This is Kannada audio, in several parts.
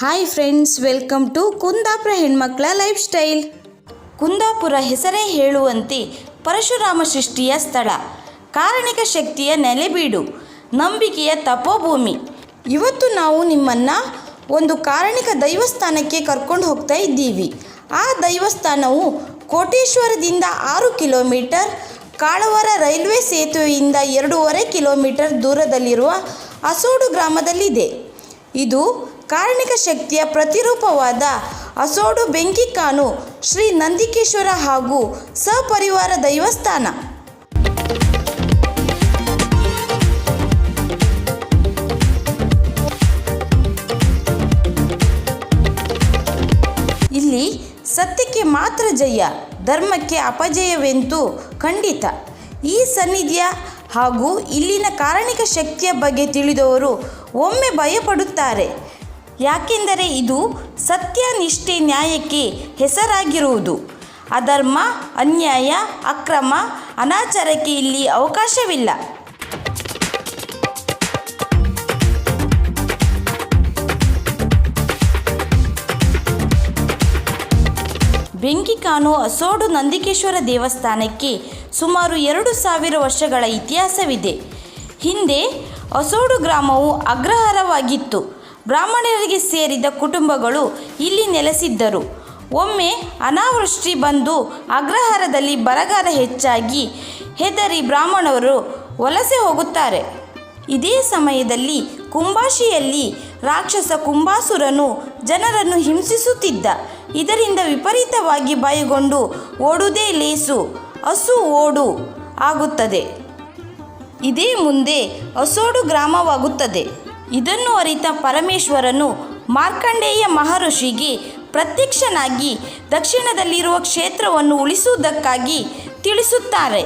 Hi friends welcome to Kundapura ಹೆಣ್ಮಕ್ಳ ಲೈಫ್ ಸ್ಟೈಲ್ ಕುಂದಾಪುರ ಹೆಸರೇ ಹೇಳುವಂತೆ ಪರಶುರಾಮ ಸೃಷ್ಟಿಯ ಸ್ಥಳ. ಕಾರಣಿಕ ಶಕ್ತಿಯ ನೆಲೆಬೀಡು, ನಂಬಿಕೆಯ ತಪೋಭೂಮಿ. ಇವತ್ತು ನಾವು ನಿಮ್ಮನ್ನು ಒಂದು ಕಾರಣಿಕ ದೈವಸ್ಥಾನಕ್ಕೆ ಕರ್ಕೊಂಡು ಹೋಗ್ತಾ ಇದ್ದೀವಿ. ಆ ದೈವಸ್ಥಾನವು ಕೋಟೇಶ್ವರದಿಂದ ಆರು ಕಿಲೋಮೀಟರ್, ಕಾಳವರ ರೈಲ್ವೆ ಸೇತುವೆಯಿಂದ ಎರಡೂವರೆ ಕಿಲೋಮೀಟರ್ ದೂರದಲ್ಲಿರುವ ಅಸೋಡು ಗ್ರಾಮದಲ್ಲಿದೆ. ಇದು ಕಾರಣಿಕ ಶಕ್ತಿಯ ಪ್ರತಿರೂಪವಾದ ಅಸೋಡು ಬೆಂಕಿಕಾನು ಶ್ರೀ ನಂದಿಕೇಶ್ವರ ಹಾಗೂ ಸಪರಿವಾರ ದೈವಸ್ಥಾನ. ಇಲ್ಲಿ ಸತ್ಯಕ್ಕೆ ಮಾತ್ರ ಜಯ, ಧರ್ಮಕ್ಕೆ ಅಪಜಯವೆಂತೂ ಖಂಡಿತ. ಈ ಸನ್ನಿಧಿಯ ಹಾಗೂ ಇಲ್ಲಿನ ಕಾರಣಿಕ ಶಕ್ತಿಯ ಬಗ್ಗೆ ತಿಳಿದವರು ಒಮ್ಮೆ ಭಯಪಡುತ್ತಾರೆ. ಯಾಕೆಂದರೆ ಇದು ಸತ್ಯ ನಿಷ್ಠೆ ನ್ಯಾಯಕ್ಕೆ ಹೆಸರಾಗಿರುವುದು. ಅಧರ್ಮ, ಅನ್ಯಾಯ, ಅಕ್ರಮ, ಅನಾಚಾರಕ್ಕೆ ಇಲ್ಲಿ ಅವಕಾಶವಿಲ್ಲ. ಬೆಂಕಿಕಾನು ಅಸೋಡು ನಂದಿಕೇಶ್ವರ ದೇವಸ್ಥಾನಕ್ಕೆ ಸುಮಾರು ಎರಡು ಸಾವಿರ ವರ್ಷಗಳ ಇತಿಹಾಸವಿದೆ. ಹಿಂದೆ ಅಸೋಡು ಗ್ರಾಮವು ಅಗ್ರಹಾರವಾಗಿತ್ತು. ಬ್ರಾಹ್ಮಣರಿಗೆ ಸೇರಿದ ಕುಟುಂಬಗಳು ಇಲ್ಲಿ ನೆಲೆಸಿದ್ದರು. ಒಮ್ಮೆ ಅನಾವೃಷ್ಟಿ ಬಂದು ಅಗ್ರಹಾರದಲ್ಲಿ ಬರಗಾಲ ಹೆಚ್ಚಾಗಿ ಹೆದರಿ ಬ್ರಾಹ್ಮಣರು ವಲಸೆ ಹೋಗುತ್ತಾರೆ. ಇದೇ ಸಮಯದಲ್ಲಿ ಕುಂಬಾಶಿಯಲ್ಲಿ ರಾಕ್ಷಸ ಕುಂಬಾಸುರನು ಜನರನ್ನು ಹಿಂಸಿಸುತ್ತಿದ್ದ. ಇದರಿಂದ ವಿಪರೀತವಾಗಿ ಬಾಯಿಗೊಂಡು ಓಡುವುದೇ ಲೇಸು, ಹಸು ಓಡು ಆಗುತ್ತದೆ. ಇದೇ ಮುಂದೆ ಅಸೋಡು ಗ್ರಾಮವಾಗುತ್ತದೆ. ಇದನ್ನು ಅರಿತ ಪರಮೇಶ್ವರನು ಮಾರ್ಕಂಡೇಯ ಮಹರ್ಷಿಗೆ ಪ್ರತ್ಯಕ್ಷನಾಗಿ ದಕ್ಷಿಣದಲ್ಲಿರುವ ಕ್ಷೇತ್ರವನ್ನು ಉಳಿಸುವುದಕ್ಕಾಗಿ ತಿಳಿಸುತ್ತಾರೆ.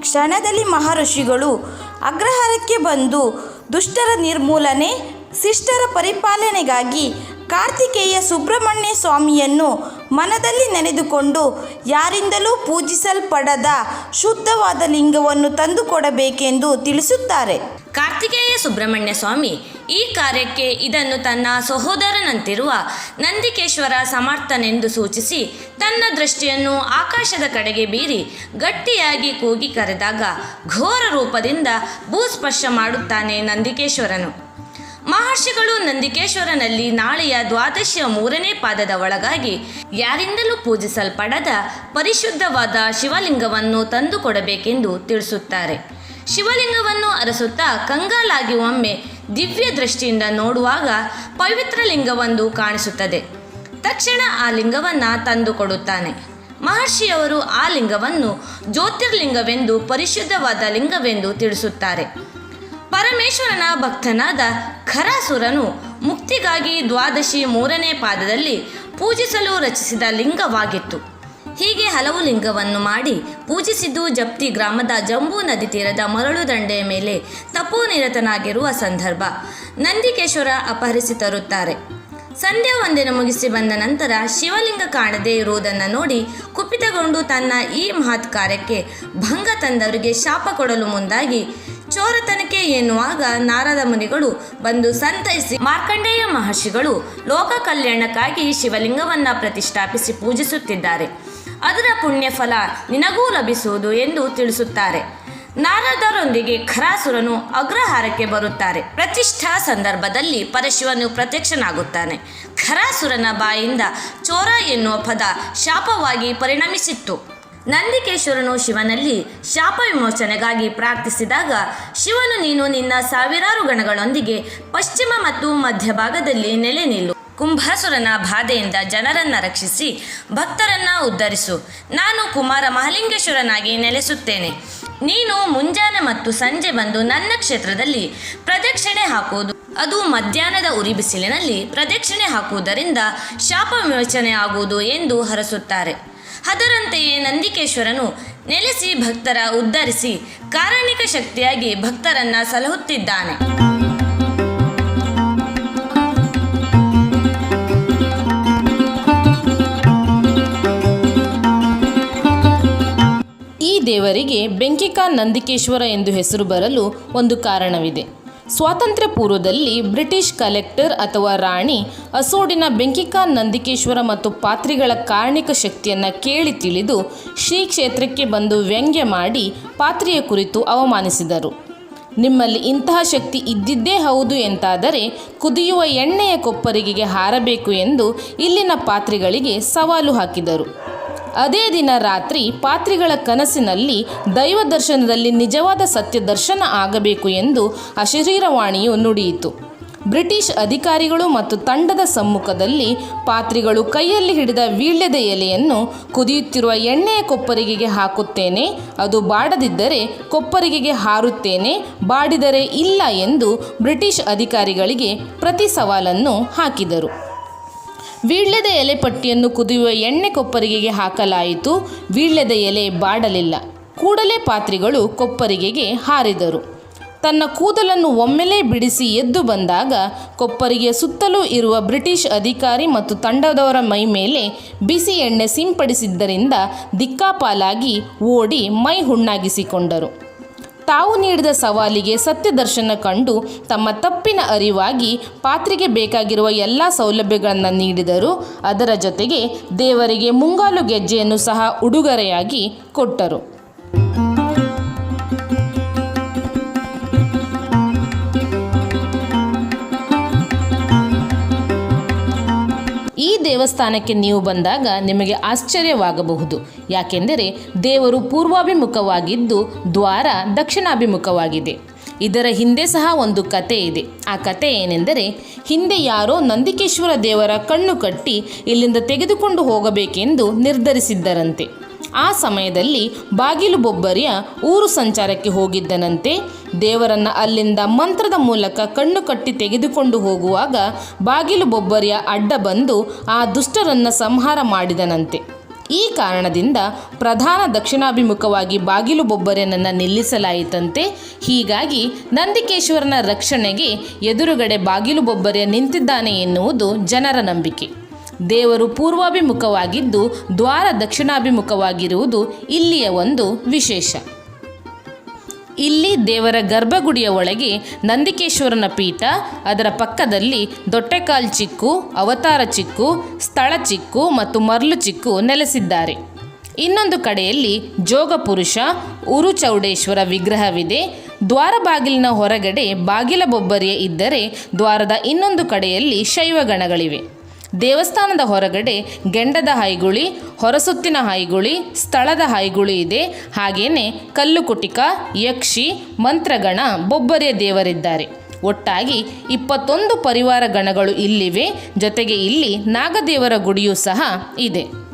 ಕ್ಷಣದಲ್ಲಿ ಮಹರ್ಷಿಗಳು ಅಗ್ರಹಾರಕ್ಕೆ ಬಂದು ದುಷ್ಟರ ನಿರ್ಮೂಲನೆ, ಶಿಷ್ಟರ ಪರಿಪಾಲನೆಗಾಗಿ ಕಾರ್ತಿಕೇಯ ಸುಬ್ರಹ್ಮಣ್ಯ ಸ್ವಾಮಿಯನ್ನು ಮನದಲ್ಲಿ ನೆನೆದುಕೊಂಡು ಯಾರಿಂದಲೂ ಪೂಜಿಸಲ್ಪಡದ ಶುದ್ಧವಾದ ಲಿಂಗವನ್ನು ತಂದುಕೊಡಬೇಕೆಂದು ತಿಳಿಸುತ್ತಾರೆ. ಕಾರ್ತಿಕೇಯ ಸುಬ್ರಹ್ಮಣ್ಯ ಸ್ವಾಮಿ ಈ ಕಾರ್ಯಕ್ಕೆ ಇದನ್ನು ತನ್ನ ಸಹೋದರನಂತಿರುವ ನಂದಿಕೇಶ್ವರ ಸಮರ್ಥನೆಂದು ಸೂಚಿಸಿ ತನ್ನ ದೃಷ್ಟಿಯನ್ನು ಆಕಾಶದ ಕಡೆಗೆ ಬೀರಿ ಗಟ್ಟಿಯಾಗಿ ಕೂಗಿ ಕರೆದಾಗ ಘೋರ ರೂಪದಿಂದ ಭೂಸ್ಪರ್ಶ ಮಾಡುತ್ತಾನೆ ನಂದಿಕೇಶ್ವರನು. ಮಹರ್ಷಿಗಳು ನಂದಿಕೇಶ್ವರನಲ್ಲಿ ನಾಳೆಯ ದ್ವಾದಶಿಯ ಮೂರನೇ ಪಾದದ ಒಳಗಾಗಿ ಯಾರಿಂದಲೂ ಪೂಜಿಸಲ್ಪಡದ ಪರಿಶುದ್ಧವಾದ ಶಿವಲಿಂಗವನ್ನು ತಂದುಕೊಡಬೇಕೆಂದು ತಿಳಿಸುತ್ತಾರೆ. ಶಿವಲಿಂಗವನ್ನು ಅರಸುತ್ತಾ ಕಂಗಾಲಾಗಿ ಒಮ್ಮೆ ದಿವ್ಯ ದೃಷ್ಟಿಯಿಂದ ನೋಡುವಾಗ ಪವಿತ್ರ ಲಿಂಗವೊಂದು ಕಾಣಿಸುತ್ತದೆ. ತಕ್ಷಣ ಆ ಲಿಂಗವನ್ನು ತಂದುಕೊಡುತ್ತಾನೆ. ಮಹರ್ಷಿಯವರು ಆ ಲಿಂಗವನ್ನು ಜ್ಯೋತಿರ್ಲಿಂಗವೆಂದು ಪರಿಶುದ್ಧವಾದ ಲಿಂಗವೆಂದು ತಿಳಿಸುತ್ತಾರೆ. ಪರಮೇಶ್ವರನ ಭಕ್ತನಾದ ಖರಾಸುರನು ಮುಕ್ತಿಗಾಗಿ ದ್ವಾದಶಿ ಮೂರನೇ ಪಾದದಲ್ಲಿ ಪೂಜಿಸಲು ರಚಿಸಿದ ಲಿಂಗವಾಗಿತ್ತು. ಹೀಗೆ ಹಲವು ಲಿಂಗವನ್ನು ಮಾಡಿ ಪೂಜಿಸಿದ್ದು ಜಪ್ತಿ ಗ್ರಾಮದ ಜಂಬೂ ನದಿ ತೀರದ ಮರಳು ದಂಡೆಯ ಮೇಲೆ ತಪೋನಿರತನಾಗಿರುವ ಸಂದರ್ಭ ನಂದಿಕೇಶ್ವರ ಅಪಹರಿಸಿ ತರುತ್ತಾರೆ ಸಂಧ್ಯಾ ಒಂದಿನ ಮುಗಿಸಿ ಬಂದ ನಂತರ ಶಿವಲಿಂಗ ಕಾಣದೇ ಇರುವುದನ್ನು ನೋಡಿ ಕುಪಿತಗೊಂಡು ತನ್ನ ಈ ಮಹತ್ ಕಾರ್ಯಕ್ಕೆ ಭಂಗ ತಂದವರಿಗೆ ಶಾಪ ಕೊಡಲು ಮುಂದಾಗಿ ಚೋರತನಕ್ಕೆ ಎನ್ನುವಾಗ ನಾರದ ಮುನಿಗಳು ಬಂದು ಸಂತೈಸಿ ಮಾರ್ಕಂಡೇಯ ಮಹರ್ಷಿಗಳು ಲೋಕ ಕಲ್ಯಾಣಕ್ಕಾಗಿ ಶಿವಲಿಂಗವನ್ನು ಪ್ರತಿಷ್ಠಾಪಿಸಿ ಪೂಜಿಸುತ್ತಿದ್ದಾರೆ. ಅದರ ಪುಣ್ಯ ಫಲ ನಿನಗೂ ಲಭಿಸುವುದು ಎಂದು ತಿಳಿಸುತ್ತಾರೆ. ನಾರದರೊಂದಿಗೆ ಖರಾಸುರನು ಅಗ್ರಹಾರಕ್ಕೆ ಬರುತ್ತಾರೆ. ಪ್ರತಿಷ್ಠಾ ಸಂದರ್ಭದಲ್ಲಿ ಪರಶಿವನು ಪ್ರತ್ಯಕ್ಷನಾಗುತ್ತಾನೆ. ಖರಾಸುರನ ಬಾಯಿಂದ ಚೋರ ಎನ್ನುವ ಪದ ಶಾಪವಾಗಿ ಪರಿಣಮಿಸಿತ್ತು. ನಂದಿಕೇಶ್ವರನು ಶಿವನಲ್ಲಿ ಶಾಪ ವಿಮೋಚನೆಗಾಗಿ ಪ್ರಾರ್ಥಿಸಿದಾಗ, ಶಿವನು, ನೀನು ನಿನ್ನ ಸಾವಿರಾರು ಗಣಗಳೊಂದಿಗೆ ಪಶ್ಚಿಮ ಮತ್ತು ಮಧ್ಯಭಾಗದಲ್ಲಿ ನೆಲೆ ನಿಲ್ಲು. ಕುಂಭಾಸುರನ ಬಾಧೆಯಿಂದ ಜನರನ್ನ ರಕ್ಷಿಸಿ, ಭಕ್ತರನ್ನ ಉದ್ಧರಿಸು. ನಾನು ಕುಮಾರ ಮಹಾಲಿಂಗೇಶ್ವರನಾಗಿ ನೆಲೆಸುತ್ತೇನೆ. ನೀನು ಮುಂಜಾನೆ ಮತ್ತು ಸಂಜೆ ಬಂದು ನನ್ನ ಕ್ಷೇತ್ರದಲ್ಲಿ ಪ್ರದಕ್ಷಿಣೆ ಹಾಕುವುದು. ಅದು ಮಧ್ಯಾಹ್ನದ ಉರಿ ಬಿಸಿಲಿನಲ್ಲಿ ಪ್ರದಕ್ಷಿಣೆ ಹಾಕುವುದರಿಂದ ಶಾಪ ವಿಮೋಚನೆ ಆಗುವುದು ಎಂದು ಹರಸುತ್ತಾರೆ. ಅದರಂತೆಯೇ ನಂದಿಕೇಶ್ವರನು ನೆಲೆಸಿ ಭಕ್ತರ ಉದ್ಧರಿಸಿ ಕಾರಣಿಕ ಶಕ್ತಿಯಾಗಿ ಭಕ್ತರನ್ನ ಸಲಹುತ್ತಿದ್ದಾನೆ. ಈ ದೇವರಿಗೆ ಬೆಂಕಿಕಾ ನಂದಿಕೇಶ್ವರ ಎಂದು ಹೆಸರು ಬರಲು ಒಂದು ಕಾರಣವಿದೆ. ಸ್ವಾತಂತ್ರ್ಯ ಪೂರ್ವದಲ್ಲಿ ಬ್ರಿಟಿಷ್ ಕಲೆಕ್ಟರ್ ಅಥವಾ ರಾಣಿ ಅಸೋಡಿನ ಬೆಂಕಿಕಾ ನಂದಿಕೇಶ್ವರ ಮತ್ತು ಪಾತ್ರಿಗಳ ಕಾರ್ಣಿಕ ಶಕ್ತಿಯನ್ನು ಕೇಳಿ ತಿಳಿದು ಶ್ರೀ ಕ್ಷೇತ್ರಕ್ಕೆ ಬಂದು ವ್ಯಂಗ್ಯ ಮಾಡಿ ಪಾತ್ರಿಯ ಕುರಿತು ಅವಮಾನಿಸಿದರು. ನಿಮ್ಮಲ್ಲಿ ಇಂತಹ ಶಕ್ತಿ ಇದ್ದಿದ್ದೇ ಹೌದು ಎಂತಾದರೆ ಕುದಿಯುವ ಎಣ್ಣೆಯ ಕೊಪ್ಪರಿಗೆಗೆ ಹಾರಬೇಕು ಎಂದು ಇಲ್ಲಿನ ಪಾತ್ರಿಗಳಿಗೆ ಸವಾಲು ಹಾಕಿದರು. ಅದೇ ದಿನ ರಾತ್ರಿ ಪಾತ್ರಿಗಳ ಕನಸಿನಲ್ಲಿ ದೈವ ದರ್ಶನದಲ್ಲಿ ನಿಜವಾದ ಸತ್ಯ ದರ್ಶನ ಆಗಬೇಕು ಎಂದು ಅಶರೀರವಾಣಿಯು ನುಡಿಯಿತು. ಬ್ರಿಟಿಷ್ ಅಧಿಕಾರಿಗಳು ಮತ್ತು ತಂಡದ ಸಮ್ಮುಖದಲ್ಲಿ ಪಾತ್ರಿಗಳು ಕೈಯಲ್ಲಿ ಹಿಡಿದ ವೀಳ್ಯದ ಎಲೆಯನ್ನು ಕುದಿಯುತ್ತಿರುವ ಎಣ್ಣೆಯ ಕೊಪ್ಪರಿಗೆಗೆ ಹಾಕುತ್ತೇನೆ, ಅದು ಬಾಡದಿದ್ದರೆ ಕೊಪ್ಪರಿಗೆಗೆ ಹಾರುತ್ತೇನೆ, ಬಾಡಿದರೆ ಇಲ್ಲ ಎಂದು ಬ್ರಿಟಿಷ್ ಅಧಿಕಾರಿಗಳಿಗೆ ಪ್ರತಿ ಸವಾಲನ್ನು ಹಾಕಿದರು. ವೀಳ್ಯದ ಎಲೆ ಪಟ್ಟಿಯನ್ನು ಕುದಿಯುವ ಎಣ್ಣೆ ಕೊಪ್ಪರಿಗೆಗೆ ಹಾಕಲಾಯಿತು. ವೀಳ್ಯದ ಎಲೆ ಬಾಡಲಿಲ್ಲ. ಕೂಡಲೇ ಪಾತ್ರಿಗಳು ಕೊಪ್ಪರಿಗೆಗೆ ಹಾರಿದರು. ತನ್ನ ಕೂದಲನ್ನು ಒಮ್ಮೆಲೇ ಬಿಡಿಸಿ ಎದ್ದು ಬಂದಾಗ ಕೊಪ್ಪರಿಗೆ ಸುತ್ತಲೂ ಇರುವ ಬ್ರಿಟಿಷ್ ಅಧಿಕಾರಿ ಮತ್ತು ತಂಡದವರ ಮೈ ಮೇಲೆ ಬಿಸಿ ಎಣ್ಣೆ ಸಿಂಪಡಿಸಿದ್ದರಿಂದ ದಿಕ್ಕಾಪಾಲಾಗಿ ಓಡಿ ಮೈ ಹುಣ್ಣಾಗಿಸಿಕೊಂಡರು. ತಾವು ನೀಡಿದ ಸವಾಲಿಗೆ ಸತ್ಯದರ್ಶನ ಕಂಡು ತಮ್ಮ ತಪ್ಪಿನ ಅರಿವಾಗಿ ಪಾತ್ರೆಗೆ ಬೇಕಾಗಿರುವ ಎಲ್ಲ ಸೌಲಭ್ಯಗಳನ್ನು ನೀಡಿದರು. ಅದರ ಜೊತೆಗೆ ದೇವರಿಗೆ ಮುಂಗಾಲು ಗೆಜ್ಜೆಯನ್ನು ಸಹ ಉಡುಗೊರೆಯಾಗಿ ಕೊಟ್ಟರು. ಈ ದೇವಸ್ಥಾನಕ್ಕೆ ನೀವು ಬಂದಾಗ ನಿಮಗೆ ಆಶ್ಚರ್ಯವಾಗಬಹುದು. ಯಾಕೆಂದರೆ ದೇವರು ಪೂರ್ವಾಭಿಮುಖವಾಗಿದ್ದು ದ್ವಾರ ದಕ್ಷಿಣಾಭಿಮುಖವಾಗಿದೆ. ಇದರ ಹಿಂದೆ ಸಹ ಒಂದು ಕತೆ ಇದೆ. ಆ ಕತೆ ಏನೆಂದರೆ ಹಿಂದೆ ಯಾರೋ ನಂದಿಕೇಶ್ವರ ದೇವರ ಕಣ್ಣು ಕಟ್ಟಿ ಇಲ್ಲಿಂದ ತೆಗೆದುಕೊಂಡು ಹೋಗಬೇಕೆಂದು ನಿರ್ಧರಿಸಿದ್ದರಂತೆ. ಆ ಸಮಯದಲ್ಲಿ ಬಾಗಿಲು ಬೊಬ್ಬರಿಯ ಊರು ಸಂಚಾರಕ್ಕೆ ಹೋಗಿದ್ದನಂತೆ ದೇವರನ್ನ ಅಲ್ಲಿಂದ ಮಂತ್ರದ ಮೂಲಕ ಕಣ್ಣು ಕಟ್ಟಿ ತೆಗೆದುಕೊಂಡು ಹೋಗುವಾಗ ಬಾಗಿಲು ಬೊಬ್ಬರಿಯ ಅಡ್ಡ ಬಂದು ಆ ದುಷ್ಟರನ್ನ ಸಂಹಾರ ಮಾಡಿದನಂತೆ. ಈ ಕಾರಣದಿಂದ ಪ್ರಧಾನ ದಕ್ಷಿಣಾಭಿಮುಖವಾಗಿ ಬಾಗಿಲು ಬೊಬ್ಬರೆಯನ್ನು ನಿಲ್ಲಿಸಲಾಯಿತಂತೆ. ಹೀಗಾಗಿ ನಂದಿಕೇಶ್ವರನ ರಕ್ಷಣೆಗೆ ಎದುರುಗಡೆ ಬಾಗಿಲು ಬೊಬ್ಬರೆ ನಿಂತಿದ್ದಾನೆ ಎನ್ನುವುದು ಜನರ ನಂಬಿಕೆ. ದೇವರು ಪೂರ್ವಾಭಿಮುಖವಾಗಿದ್ದು, ದ್ವಾರ ದಕ್ಷಿಣಾಭಿಮುಖವಾಗಿರುವುದು ಇಲ್ಲಿಯ ಒಂದು ವಿಶೇಷ. ಇಲ್ಲಿ ದೇವರ ಗರ್ಭಗುಡಿಯ ಒಳಗೆ ನಂದಿಕೇಶ್ವರನ ಪೀಠ, ಅದರ ಪಕ್ಕದಲ್ಲಿ ದೊಟ್ಟೆಕಾಲ್ ಚಿಕ್ಕು, ಅವತಾರ ಚಿಕ್ಕು, ಸ್ಥಳ ಚಿಕ್ಕು ಮತ್ತು ಮರ್ಲು ಚಿಕ್ಕು ನೆಲೆಸಿದ್ದಾರೆ. ಇನ್ನೊಂದು ಕಡೆಯಲ್ಲಿ ಜೋಗ ಪುರುಷ, ಉರು ಚೌಡೇಶ್ವರ ವಿಗ್ರಹವಿದೆ. ದ್ವಾರ ಬಾಗಿಲಿನ ಹೊರಗಡೆ ಬಾಗಿಲ ಬೊಬ್ಬರಿಯ ಇದ್ದರೆ ದ್ವಾರದ ಇನ್ನೊಂದು ಕಡೆಯಲ್ಲಿ ಶೈವ ಗಣಗಳಿವೆ. ದೇವಸ್ಥಾನದ ಹೊರಗಡೆ ಗೆಂಡದ ಹೈಗುಳಿ ಹೊರಸುತ್ತಿನ ಹೈಗುಳಿ ಸ್ಥಳದ ಹೈಗುಳಿ ಇದೆ. ಹಾಗೆಯೇ ಕಲ್ಲುಕುಟಿಕ ಯಕ್ಷಿ, ಮಂತ್ರಗಣ, ಬೊಬ್ಬರೆಯ ದೇವರಿದ್ದಾರೆ. ಒಟ್ಟಾಗಿ ಇಪ್ಪತ್ತೊಂದು ಪರಿವಾರ ಗಣಗಳು ಇಲ್ಲಿವೆ. ಜೊತೆಗೆ ಇಲ್ಲಿ ನಾಗದೇವರ ಗುಡಿಯೂ ಸಹ ಇದೆ.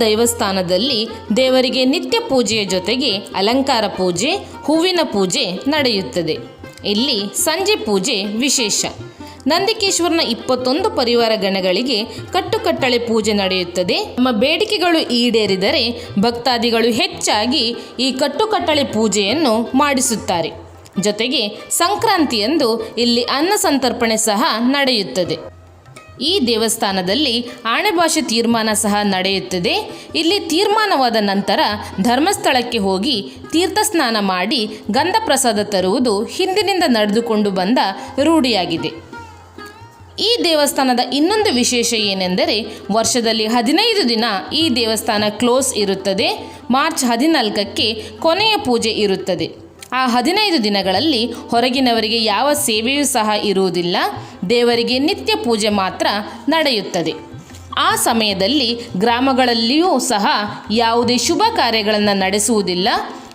ದೈವಸ್ಥಾನದಲ್ಲಿ ದೇವರಿಗೆ ನಿತ್ಯ ಪೂಜೆಯ ಜೊತೆಗೆ ಅಲಂಕಾರ ಪೂಜೆ, ಹೂವಿನ ಪೂಜೆ ನಡೆಯುತ್ತದೆ. ಇಲ್ಲಿ ಸಂಜೆ ಪೂಜೆ ವಿಶೇಷ. ನಂದಿಕೇಶ್ವರನ ಇಪ್ಪತ್ತೊಂದು ಪರಿವಾರ ಗಣಗಳಿಗೆ ಕಟ್ಟುಕಟ್ಟಳೆ ಪೂಜೆ ನಡೆಯುತ್ತದೆ. ನಮ್ಮ ಬೇಡಿಕೆಗಳು ಈಡೇರಿದರೆ ಭಕ್ತಾದಿಗಳು ಹೆಚ್ಚಾಗಿ ಈ ಕಟ್ಟುಕಟ್ಟಳೆ ಪೂಜೆಯನ್ನು ಮಾಡಿಸುತ್ತಾರೆ. ಜೊತೆಗೆ ಸಂಕ್ರಾಂತಿಯಂದು ಇಲ್ಲಿ ಅನ್ನ ಸಂತರ್ಪಣೆ ಸಹ ನಡೆಯುತ್ತದೆ. ಈ ದೇವಸ್ಥಾನದಲ್ಲಿ ಆಣೆಭಾಷೆ ತೀರ್ಮಾನ ಸಹ ನಡೆಯುತ್ತದೆ. ಇಲ್ಲಿ ತೀರ್ಮಾನವಾದ ನಂತರ ಧರ್ಮಸ್ಥಳಕ್ಕೆ ಹೋಗಿ ತೀರ್ಥ ಸ್ನಾನ ಮಾಡಿ ಗಂಧ ಪ್ರಸಾದ ತರುವುದು ಹಿಂದಿನಿಂದ ನಡೆದುಕೊಂಡು ಬಂದ ರೂಢಿಯಾಗಿದೆ. ಈ ದೇವಸ್ಥಾನದ ಇನ್ನೊಂದು ವಿಶೇಷ ಏನೆಂದರೆ ವರ್ಷದಲ್ಲಿ ಹದಿನೈದು ದಿನ ಈ ದೇವಸ್ಥಾನ ಕ್ಲೋಸ್ ಇರುತ್ತದೆ. ಮಾರ್ಚ್ ಹದಿನಾಲ್ಕಕ್ಕೆ ಕೊನೆಯ ಪೂಜೆ ಇರುತ್ತದೆ. ಆ ಹದಿನೈದು ದಿನಗಳಲ್ಲಿ ಹೊರಗಿನವರಿಗೆ ಯಾವ ಸೇವೆಯೂ ಸಹ ಇರುವುದಿಲ್ಲ. ದೇವರಿಗೆ ನಿತ್ಯ ಪೂಜೆ ಮಾತ್ರ ನಡೆಯುತ್ತದೆ. ಆ ಸಮಯದಲ್ಲಿ ಗ್ರಾಮಗಳಲ್ಲಿಯೂ ಸಹ ಯಾವುದೇ ಶುಭ ಕಾರ್ಯಗಳನ್ನು ನಡೆಸುವುದಿಲ್ಲ.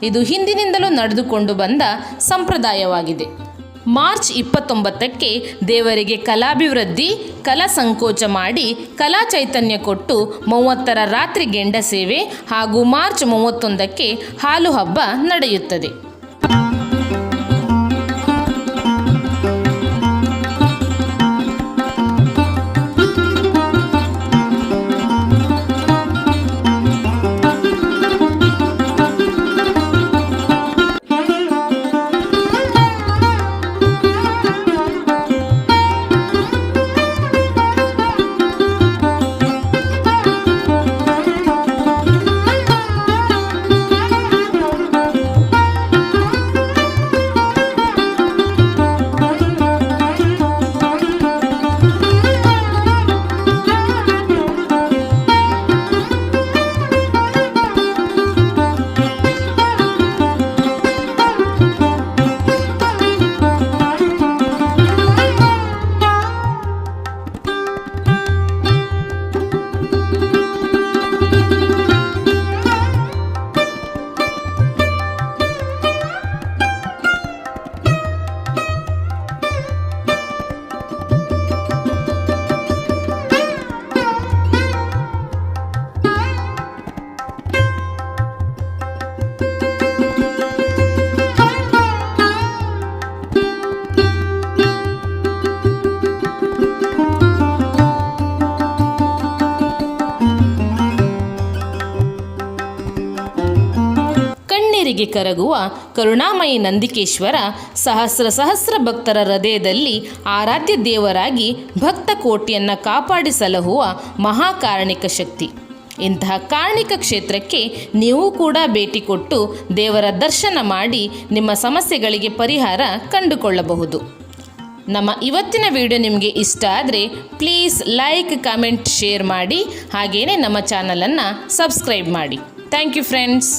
ಇದು ಹಿಂದಿನಿಂದಲೂ ನಡೆದುಕೊಂಡು ಬಂದ ಸಂಪ್ರದಾಯವಾಗಿದೆ. ಮಾರ್ಚ್ ಇಪ್ಪತ್ತೊಂಬತ್ತಕ್ಕೆ ದೇವರಿಗೆ ಕಲಾಭಿವೃದ್ಧಿ, ಕಲಾ ಸಂಕೋಚ ಮಾಡಿ ಕಲಾ ಚೈತನ್ಯ ಕೊಟ್ಟು ಮೂವತ್ತರ ರಾತ್ರಿ ಗೆಂಡ ಸೇವೆ ಹಾಗೂ ಮಾರ್ಚ್ ಮೂವತ್ತೊಂದಕ್ಕೆ ಹಾಲು ಹಬ್ಬ ನಡೆಯುತ್ತದೆ. ಕಣ್ಣೀರಿಗೆ ಕರಗುವ ಕರುಣಾಮಯಿ ನಂದಿಕೇಶ್ವರ ಸಹಸ್ರ ಸಹಸ್ರ ಭಕ್ತರ ಹೃದಯದಲ್ಲಿ ಆರಾಧ್ಯ ದೇವರಾಗಿ ಭಕ್ತ ಕೋಟಿಯನ್ನು ಕಾಪಾಡಿಸಲಹುವ ಮಹಾಕಾರಣಿಕ ಶಕ್ತಿ. ಇಂತಹ ಕಾರಣಿಕ ಕ್ಷೇತ್ರಕ್ಕೆ ನೀವು ಕೂಡ ಭೇಟಿ ಕೊಟ್ಟು ದೇವರ ದರ್ಶನ ಮಾಡಿ ನಿಮ್ಮ ಸಮಸ್ಯೆಗಳಿಗೆ ಪರಿಹಾರ ಕಂಡುಕೊಳ್ಳಬಹುದು. ನಮ್ಮ ಇವತ್ತಿನ ವಿಡಿಯೋ ನಿಮಗೆ ಇಷ್ಟ ಆದರೆ ಪ್ಲೀಸ್ ಲೈಕ್, ಕಮೆಂಟ್, ಶೇರ್ ಮಾಡಿ ಹಾಗೆಯೇ ನಮ್ಮ ಚಾನಲನ್ನು ಸಬ್ಸ್ಕ್ರೈಬ್ ಮಾಡಿ. Thank you friends.